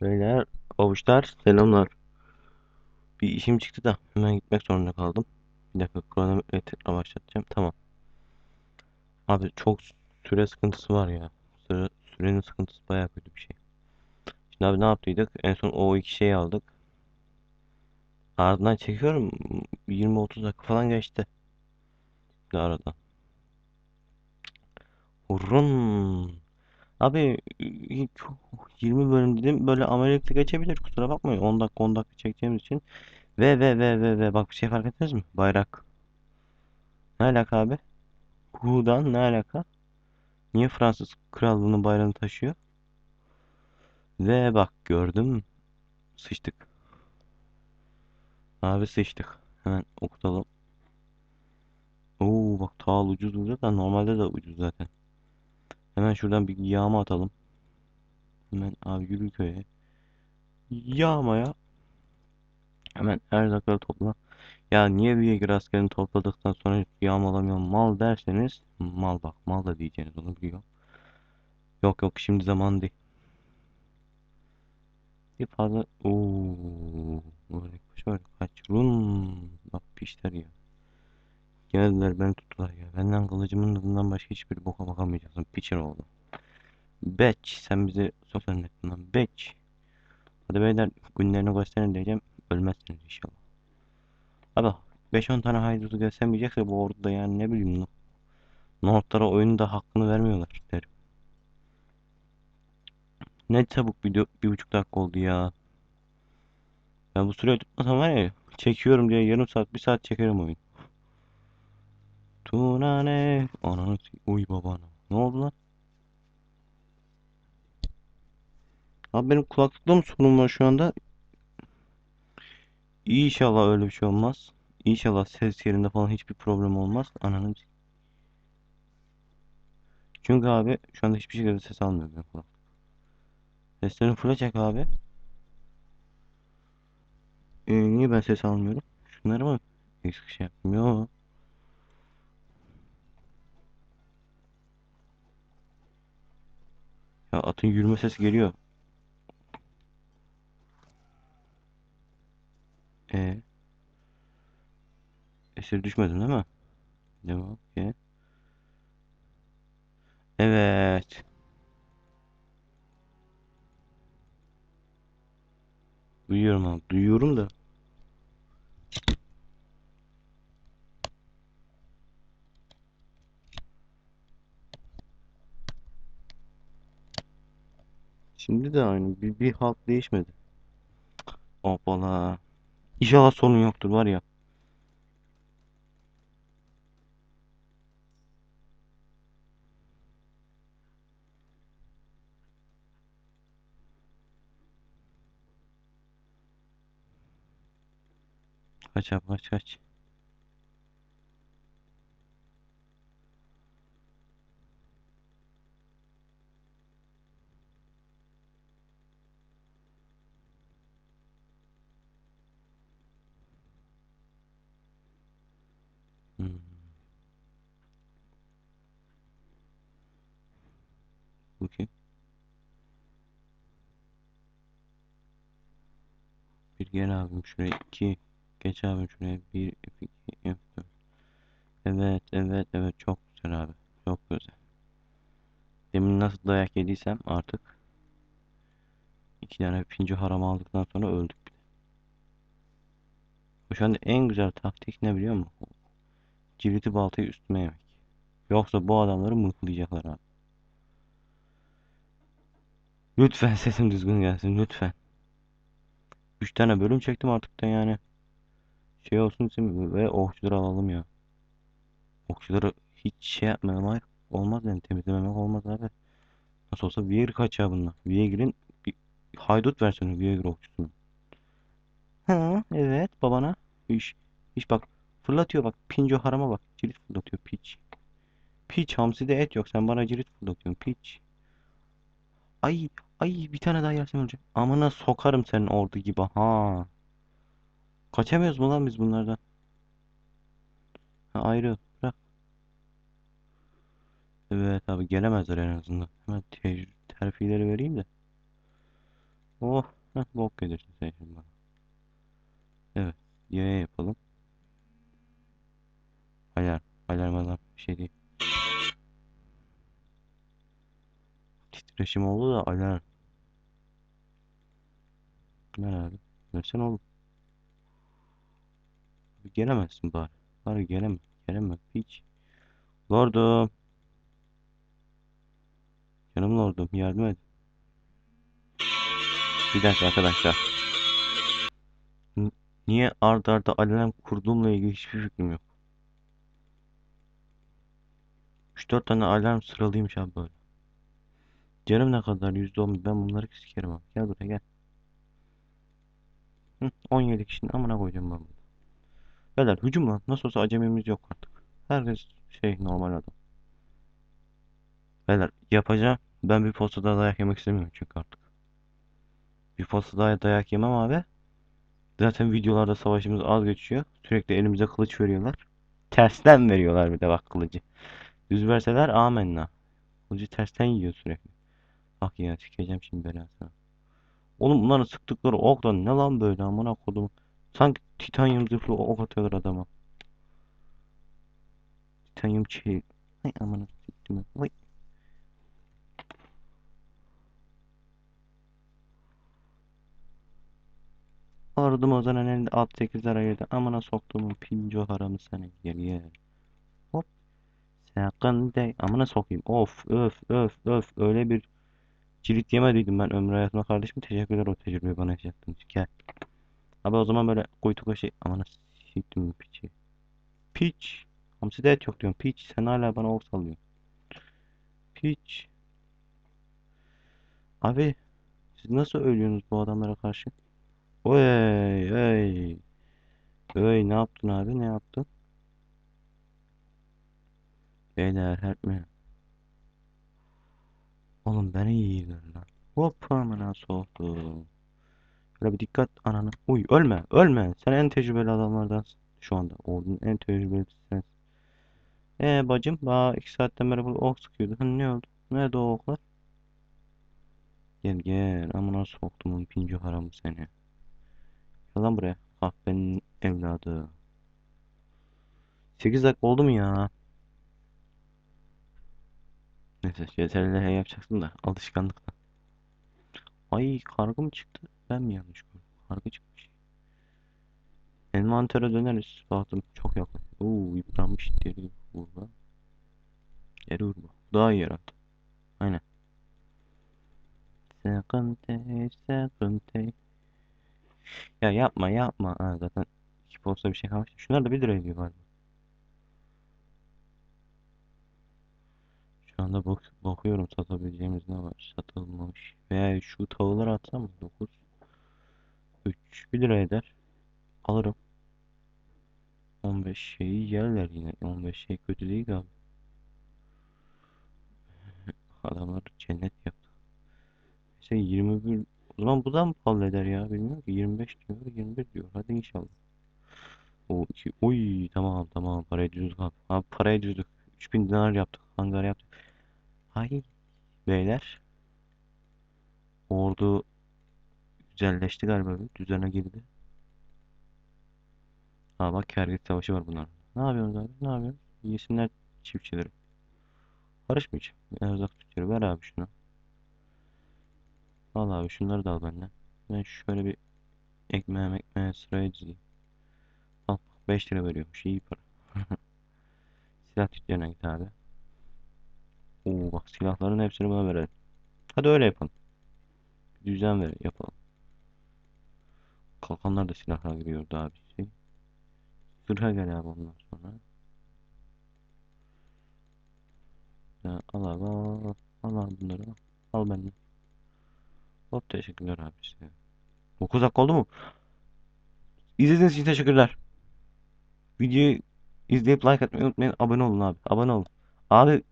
Beyler, avuçlar, selamlar. Bir işim çıktı da hemen gitmek zorunda kaldım. Bir dakika kronometreyi tekrar başlatacağım. Tamam. Abi çok süre sıkıntısı var ya. Süre, sürenin sıkıntısı bayağı kötü bir şey. Şimdi abi ne yaptıydık? En son o iki şeyi aldık. Ardından çekiyorum. 20-30 dakika falan geçti. Bir aradan. Hurrun. Abi e, çok 20 bölüm dedim. Böyle Amerika'da geçebilir. Kusura bakmayın. 10 dakika 10 dakika çekeceğimiz için. Ve ve ve ve ve bak bir şey fark ettiniz mi? Bayrak. Ne alaka abi? Hu'dan ne alaka? Niye Fransız krallığının bayrağını taşıyor? Ve bak gördün mü? Sıçtık. Abi sıçtık. Hemen okutalım. Oo bak tağıl ucuz burada da normalde de ucuz zaten. Hemen şuradan bir yağma atalım. Hemen abi Gülüköy'e. Yağmaya. Hemen erzakları topla. Ya niye Viagra askerini topladıktan sonra yağmalamıyorum mal derseniz mal bak mal da diyeceğiniz onu biliyor. Yok yok şimdi zaman değil. Bir fazla ooo böyle şöyle kaçırın bak pişler ya. Geldiler beni tuttular ya. Benden kılıcımın tadından başka hiçbir boka bakamayacaksın. Piçin oğlu. Beç sen bizi sok zannettin lan. Beç. Hadi beyler günlerini gösterin diyeceğim. Ölmezsiniz inşallah. Abi 5-10 tane haydutu göstermeyecekse bu orduda yani ne bileyim no- Northlara oyunun da hakkını vermiyorlar derim. Ne çabuk video bir buçuk dakika oldu ya. Ben bu süreyi tutmasam var ya çekiyorum diye yarım saat bir saat çekerim oyun. Tunane ananı s- uy babana. Ne oldu lan? Abi benim kulaklıkta mı sorun var şu anda? İnşallah öyle bir şey olmaz. İnşallah ses yerinde falan hiçbir problem olmaz. Ananı Çünkü abi şu anda hiçbir şekilde ses almıyor benim kulak. Seslerini full'e çek abi. Ee, niye ben ses almıyorum? Şunları mı eksik şey yaptım? Ya atın yürüme sesi geliyor. E esir düşmedin değil mi? Devam. E. Evet. Duyuyorum abi. Duyuyorum da. Şimdi de aynı. Bir, bir halt değişmedi. Hoppala. İnşallah sorun yoktur var ya. Kaç abi kaç kaç. Bakayım. Bir gel abim şuraya iki. Geç abim şuraya bir iki F4. Evet evet evet çok güzel abi. Çok güzel. Demin nasıl dayak yediysem artık iki tane pinci haram aldıktan sonra öldük. Şu anda en güzel taktik ne biliyor musun? Civriti baltayı üstüme yemek. Yoksa bu adamları mıhlayacaklar abi. Lütfen sesim düzgün gelsin lütfen. 3 tane bölüm çektim artık da yani. Şey olsun için ve okçuları alalım ya. Okçuları hiç şey yapmayalım hayır. Olmaz yani temizlememek olmaz abi. Nasıl olsa Viagra kaçağı bunlar. Viagra'in bir haydut versiyonu Viagra okçusunun. Ha evet babana. İş, iş bak fırlatıyor bak. Pinco harama bak. Cirit fırlatıyor piç. Piç hamside et yok. Sen bana cirit fırlatıyorsun piç. Ay ay bir tane daha yersem öleceğim. Amına sokarım senin ordu gibi ha. Kaçamıyoruz mu lan biz bunlardan? Ha, ayrı bırak. Evet abi gelemezler en azından. Hemen te- terfileri vereyim de. Oh. Heh, bok gelirsin sen şimdi. Evet. Yaya yapalım. Alarm. Alarm alarm. Bir şey değil. Titreşim oldu da alarm. Abi. Versen oğlum. Gelemezsin bari. Bari geleme. Geleme. Hiç. Lordum. Canım lordum. Yardım et. Bir dakika arkadaşlar. Niye ard arda alarm kurduğumla ilgili hiçbir fikrim yok. 3-4 tane alarm sıralıymış abi böyle. Canım ne kadar %10 ben bunları sikerim abi. Gel buraya gel. Hı, 17 kişinin amına koyacağım ben bunu. Beyler hücum lan. Nasıl olsa acemimiz yok artık. Herkes şey normal adam. Beyler yapacağım. Ben bir posta daha dayak yemek istemiyorum çünkü artık. Bir posta daha dayak yemem abi. Zaten videolarda savaşımız az geçiyor. Sürekli elimize kılıç veriyorlar. Tersten veriyorlar bir de bak kılıcı. Düz verseler amenna. Kılıcı tersten yiyor sürekli. Bak ya sikeceğim şimdi belasını. Oğlum bunların sıktıkları ok da ne lan böyle amına kodum. Sanki titanyum zırhlı ok atıyorlar adama. Titanyum çelik. Ay amına siktim. Vay. Aradım o zaman elinde alt 8 ayırdı. Amına soktuğumun pinco haramı seni gel gel. Hop. Sakın de amına sokayım. Of öf öf öf öyle bir cirit yemediydim ben ömrü hayatımda kardeşim. Teşekkürler o tecrübeyi bana yaşattığın için. Gel. Abi o zaman böyle kuytu şey amına siktim piçi. Piç. Hamsi de et yok diyorum. Piç. Sen hala bana ok sallıyorsun. Piç. Abi siz nasıl ölüyorsunuz bu adamlara karşı? Oy oy. Oy ne yaptın abi ne yaptın? Beyler help me. Oğlum beni iyi gör lan. Hop amına soktum. Şöyle bir dikkat ananı. Uy ölme ölme. Sen en tecrübeli adamlardansın. Şu anda ordunun en tecrübelisi sensin. Ee bacım daha iki saatten beri burada ok sıkıyordu. Hı, ne oldu? Nerede o oklar? Gel gel amına soktumun pinci haramı seni. Gel lan buraya. Kahvenin evladı. 8 dakika oldu mu ya? Neyse CTRL yapacaksın da alışkanlıkla. Ay kargı mı çıktı? Ben mi yanlış gördüm? Kargı çıkmış. Envantere döneriz. Baktım çok yakın. Oo yıpranmış deri burada. Deri vurma. Daha iyi herhalde. Aynen. Sıkıntı, sıkıntı. Ya yapma yapma. Ha, zaten iki posta bir şey kalmış. Şunlar da 1 lira ediyor galiba. Şu anda bak bakıyorum satabileceğimiz ne var. Satılmamış. Veya şu tavırları atsam mı? 9 3 1 lira eder. Alırım. 15 şeyi yerler yine. 15 şey kötü değil abi. Adamlar cennet yaptı. Şey 21 o zaman bu da mı pahalı eder ya bilmiyorum ki 25 diyor 21 diyor hadi inşallah. O iki oy tamam tamam parayı düzdük abi. Abi parayı düzdük. 3000 dinar yaptık. Hangar yaptık. Hay beyler. Ordu güzelleşti galiba. Düzene girdi. Aa bak kergit savaşı var bunlar. Ne yapıyorsunuz abi? Ne yapıyorsunuz? Yesinler çiftçileri. Karışmayacağım. Erzak tüccarı ver abi şunu. Al abi şunları da al benden. Ben şöyle bir ekmeğe ekmeğe sıraya dizeyim. Al 5 lira veriyormuş iyi para. Silah tüccarına git abi. Oo bak silahların hepsini bana verelim. Hadi öyle yapalım. Düzen ver yapalım. Kalkanlar da silahlar giriyordu abi. Şey. Zırha gel abi ondan sonra. Ya, al abi al, al, al abi bunları al. Al benden. Hop teşekkürler abi size. 9 dakika oldu mu? İzlediğiniz için teşekkürler. Videoyu izleyip like atmayı unutmayın. Abone olun abi. Abone olun. Abi